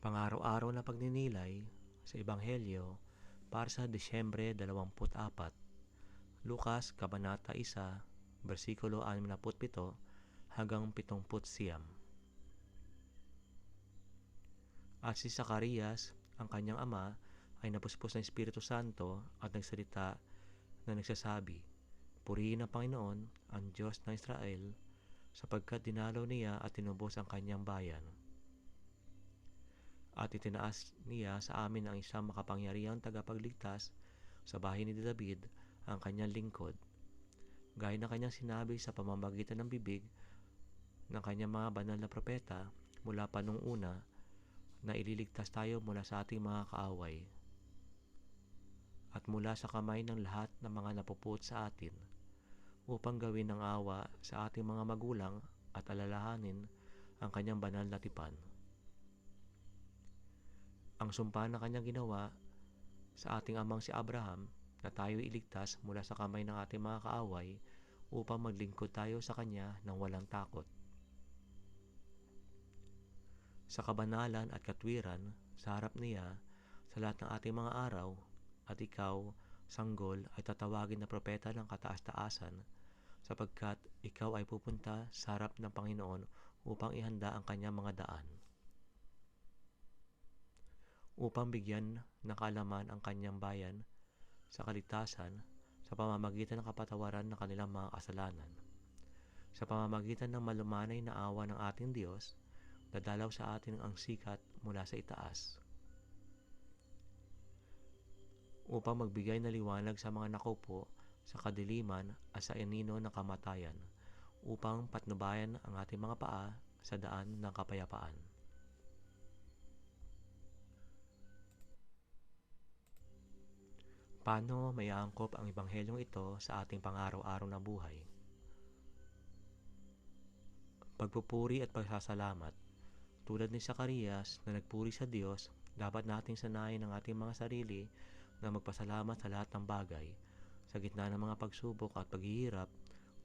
Pang-araw-araw na pagninilay sa Ebanghelyo para sa Disyembre 24, Lukas Kabanata 1, versikulo 67 hanggang 70 siyam. At si Zacarias, ang kanyang ama, ay napuspos ng Espiritu Santo at nagsalita na nagsasabi, Purihin ang Panginoon, ang Diyos ng Israel, sapagkat dinalaw niya at tinubos ang kanyang bayan at itinaas niya sa amin ang isang makapangyarihang tagapagligtas sa bahay ni David ang kanyang lingkod. Gaya na kanyang sinabi sa pamamagitan ng bibig ng kanyang mga banal na propeta mula pa nung una na ililigtas tayo mula sa ating mga kaaway at mula sa kamay ng lahat ng mga napuput sa atin upang gawin ng awa sa ating mga magulang at alalahanin ang kanyang banal na tipan ang sumpa na kanyang ginawa sa ating amang si Abraham na tayo iligtas mula sa kamay ng ating mga kaaway upang maglingkod tayo sa Kanya ng walang takot. Sa kabanalan at katwiran, sa harap niya, sa lahat ng ating mga araw, at ikaw, sanggol, ay tatawagin na propeta ng kataas-taasan, sapagkat ikaw ay pupunta sa harap ng Panginoon upang ihanda ang kanyang mga daan upang bigyan ng kaalaman ang kanyang bayan sa kaligtasan sa pamamagitan ng kapatawaran ng kanilang mga kasalanan. Sa pamamagitan ng malumanay na awa ng ating Diyos, dadalaw sa atin ang sikat mula sa itaas. Upang magbigay na liwanag sa mga nakupo sa kadiliman at sa inino ng kamatayan, upang patnubayan ang ating mga paa sa daan ng kapayapaan. Paano may aangkop ang ebanghelyong ito sa ating pang-araw-araw na buhay? Pagpupuri at pagsasalamat. Tulad ni Zacarias na nagpuri sa Diyos, dapat nating sanayin ang ating mga sarili na magpasalamat sa lahat ng bagay. Sa gitna ng mga pagsubok at paghihirap,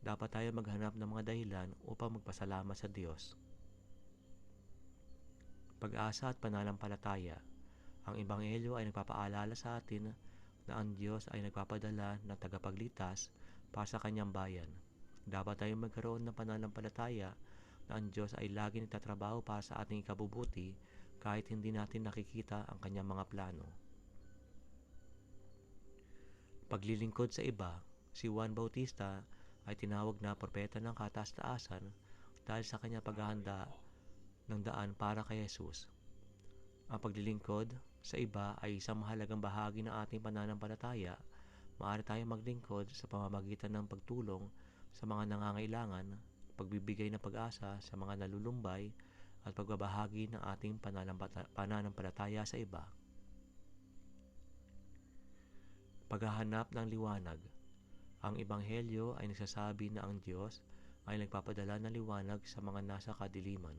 dapat tayo maghanap ng mga dahilan upang magpasalamat sa Diyos. Pag-asa at pananampalataya. Ang Ebanghelyo ay nagpapaalala sa atin na ang Diyos ay nagpapadala ng tagapagligtas para sa kanyang bayan. Dapat tayong magkaroon ng pananampalataya na ang Diyos ay lagi nagtatrabaho para sa ating ikabubuti kahit hindi natin nakikita ang kanyang mga plano. Paglilingkod sa iba, si Juan Bautista ay tinawag na propeta ng kataas-taasan dahil sa kanyang paghahanda ng daan para kay Jesus. Ang paglilingkod sa iba ay isang mahalagang bahagi ng ating pananampalataya. Maaari tayong maglingkod sa pamamagitan ng pagtulong sa mga nangangailangan, pagbibigay ng pag-asa sa mga nalulumbay, at pagbabahagi ng ating pananampalataya sa iba. Paghahanap ng liwanag Ang Ebanghelyo ay nagsasabi na ang Diyos ay nagpapadala ng liwanag sa mga nasa kadiliman.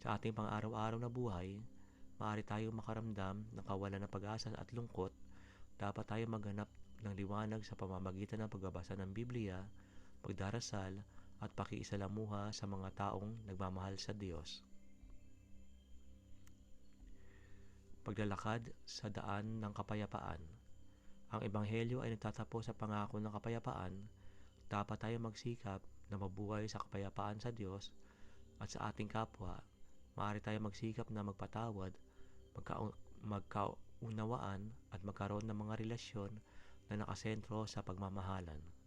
Sa ating pang-araw-araw na buhay, maaari tayong makaramdam ng kawalan ng pag-asa at lungkot, dapat tayo maghanap ng liwanag sa pamamagitan ng pagbabasa ng Biblia, pagdarasal, at pakiisalamuha sa mga taong nagmamahal sa Diyos. Paglalakad sa daan ng kapayapaan Ang Ebanghelyo ay nagtatapos sa pangako ng kapayapaan. Dapat tayo magsikap na mabuhay sa kapayapaan sa Diyos at sa ating kapwa. Maaari tayo magsikap na magpatawad magka- magkaunawaan at magkaroon ng mga relasyon na nakasentro sa pagmamahalan.